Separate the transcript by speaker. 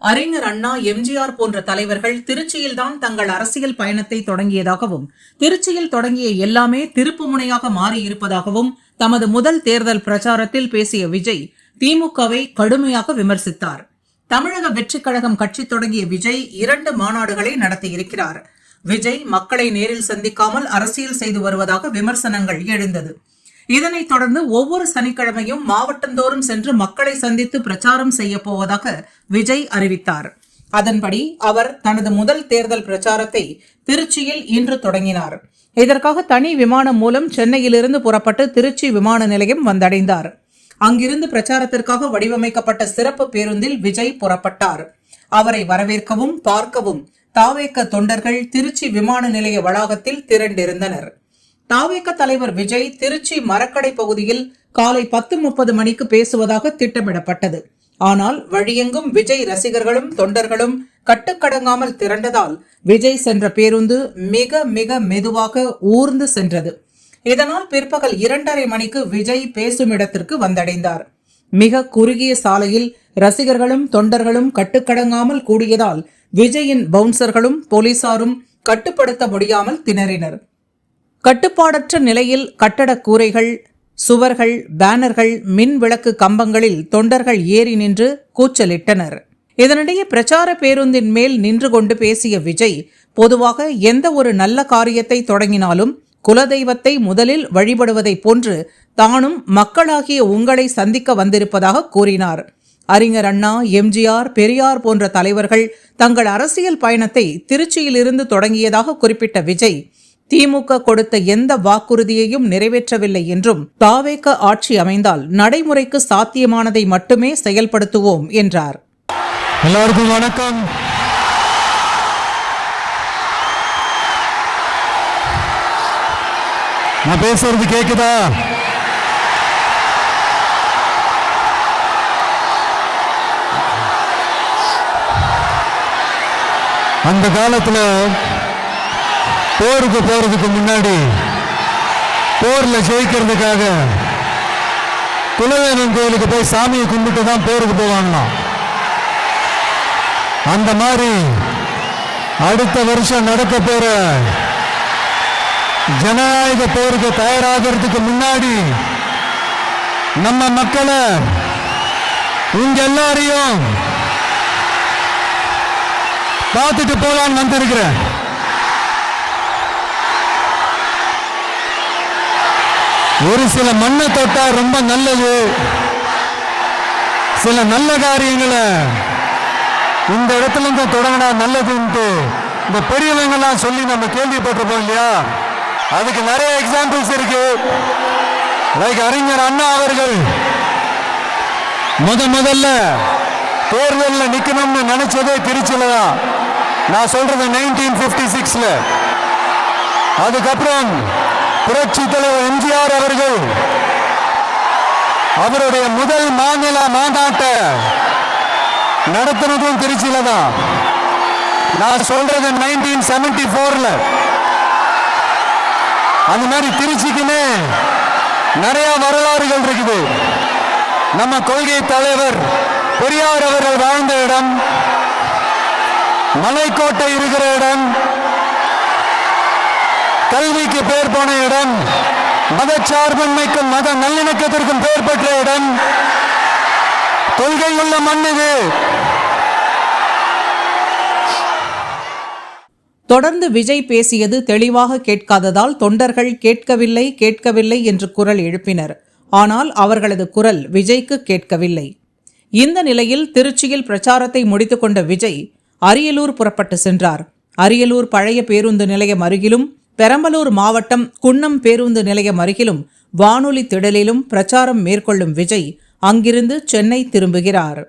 Speaker 1: அறிஞர் அண்ணா எம்ஜிஆர் போன்ற தலைவர்கள் திருச்சியில்தான் தங்கள் அரசியல் பயணத்தை தொடங்கியதாகவும் திருச்சியில் தொடங்கிய எல்லாமே திருப்பு முனையாக மாறியிருப்பதாகவும் தமது முதல் தேர்தல் பிரச்சாரத்தில் பேசிய விஜய் திமுகவை கடுமையாக விமர்சித்தார். தமிழக வெற்றிக் கழகம் கட்சி தொடங்கிய விஜய் இரண்டு மாநாடுகளை நடத்தியிருக்கிறார். விஜய் மக்களை நேரில் சந்திக்காமல் அரசியல் செய்து வருவதாக விமர்சனங்கள் எழுந்தது. இதனைத் தொடர்ந்து ஒவ்வொரு சனிக்கிழமையும் மாவட்டந்தோறும் சென்று மக்களை சந்தித்து பிரச்சாரம் செய்ய போவதாக விஜய் அறிவித்தார். அதன்படி அவர் தனது முதல் தேர்தல் பிரச்சாரத்தை திருச்சியில் இன்று தொடங்கினார். இதற்காக தனி விமானம் மூலம் சென்னையிலிருந்து புறப்பட்டு திருச்சி விமான நிலையம் வந்தடைந்தார். அங்கிருந்து பிரச்சாரத்திற்காக வடிவமைக்கப்பட்ட சிறப்பு பேருந்தில் விஜய் புறப்பட்டார். அவரை வரவேற்கவும் பார்க்கவும் தாவேக்க தொண்டர்கள் திருச்சி விமான நிலைய வளாகத்தில் திரண்டிருந்தனர். தாவேக்க தலைவர் விஜய் திருச்சி மரக்கடை பகுதியில் காலை பத்து முப்பது மணிக்கு பேசுவதாக திட்டமிடப்பட்டது. ஆனால் வழியெங்கும் விஜய் ரசிகர்களும் தொண்டர்களும் கட்டுக்கடங்காமல் திரண்டதால் விஜய் சென்ற பேருந்து மிக மிக மெதுவாக ஊர்ந்து சென்றது. இதனால் பிற்பகல் இரண்டரை மணிக்கு விஜய் பேசும் இடத்திற்கு வந்தடைந்தார். மிக குறுகிய சாலையில் ரசிகர்களும் தொண்டர்களும் கட்டுக்கடங்காமல் கூடியதால் விஜயின் பவுன்சர்களும் போலீசாரும் கட்டுப்படுத்த முடியாமல் திணறினர். கட்டுப்பாடற்ற நிலையில் கட்டடக் கூரைகள் சுவர்கள் பேனர்கள் மின் விளக்கு கம்பங்களில் தொண்டர்கள் ஏறி நின்று கூச்சலிட்டனர். இதனிடையே பிரச்சார பேருந்தின் மேல் நின்று கொண்டு பேசிய விஜய் பொதுவாக எந்த ஒரு நல்ல காரியத்தை தொடங்கினாலும் குலதெய்வத்தை முதலில் வழிபடுவதைப் போன்று தானும் மக்களாகிய உங்களை சந்திக்க வந்திருப்பதாக கூறினார். அறிஞர் அண்ணா எம்ஜிஆர் பெரியார் போன்ற தலைவர்கள் தங்கள் அரசியல் பயணத்தை திருச்சியிலிருந்து தொடங்கியதாக குறிப்பிட்ட விஜய் திமுக கொடுத்த எந்த வாக்குறுதியையும் நிறைவேற்றவில்லை என்றும் தாவேக ஆட்சி அமைந்தால் நடைமுறைக்கு சாத்தியமானதை மட்டுமே செயல்படுத்துவோம் என்றார்.
Speaker 2: எல்லாருக்கும் வணக்கம். நான் பேசுறது கேக்குதா? அந்த காலத்துல போருக்கு போறதுக்கு முன்னாடி போர்ல ஜெயிக்கிறதுக்காக குலவேணன் கோயிலுக்கு போய் சாமியை கும்பிட்டு தான் போருக்கு போவாங்களாம். அந்த மாதிரி அடுத்த வருஷம் நடக்க போற ஜனநாயக போருக்கு தயாராகிறதுக்கு முன்னாடி நம்ம மக்களை உங்க எல்லாரையும் பார்த்துட்டு போலான்னு வந்திருக்கிறேன். ஒரு சில மண்ணை தொட்டா ரொம்ப நல்லது. சில நல்ல காரியங்களை இந்த இடத்துல இருந்து தொடங்கினா நல்லதுன்ட்டு இந்த பெரியவங்கெல்லாம் சொல்லி நம்ம கேள்விப்பட்டிருப்போம் இல்லையா? அதுக்கு நிறைய எக்ஸாம்பிள்ஸ் இருக்கு. லைக் அறிஞர் அண்ணா அவர்கள் முத முதல்ல தேர்தலில் நிற்கணும்னு நினைச்சதே திருச்சியில தான். நான் சொல்றது நைன்டீன் பிப்டி சிக்ஸ்ல அதுக்கப்புறம் புரட்சி தலைவர் எம்ஜிஆர் அவர்கள் அவருடைய முதல் மாநில மாநாட்டை நடத்தினதும் திருச்சியில தான். நான் சொல்றது நைன்டீன் செவன்டி போர்ல அந்த மாதிரி திருச்சிக்குன்னு நிறைய வரலாறுகள் இருக்குது. நம்ம கொள்கை தலைவர் பெரியார் அவர்கள் வாழ்ந்த இடம் மலைக்கோட்டை இருக்கிற இடம் கல்விக்கு பேர் போன இடம் மதச்சார்பின்மைக்கும் மத நல்லிணக்கத்திற்கும் பெயர் பெற்ற இடம். கொள்கை உள்ள மண் இது.
Speaker 1: தொடர்ந்து விஜய் பேசியது தெளிவாக கேட்காததால் தொண்டர்கள் கேட்கவில்லை கேட்கவில்லை என்று குரல் எழுப்பினர். ஆனால் அவர்களது குரல் விஜய்க்கு கேட்கவில்லை. இந்த நிலையில் திருச்சியில் பிரச்சாரத்தை முடித்துக்கொண்ட விஜய் அரியலூர் புறப்பட்டு சென்றார். அரியலூர் பழைய பேருந்து நிலையம் அருகிலும் பெரம்பலூர் மாவட்டம் குன்னம் பேருந்து நிலையம் அருகிலும் வானொலி திடலிலும் பிரச்சாரம் மேற்கொள்ளும் விஜய் அங்கிருந்து சென்னை திரும்புகிறார்.